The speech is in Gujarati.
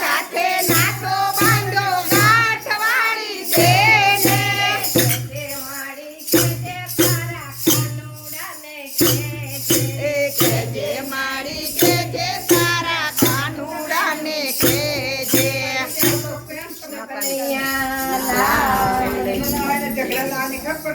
સાથે નાખો બાંધો ગાંઠવાળી છે.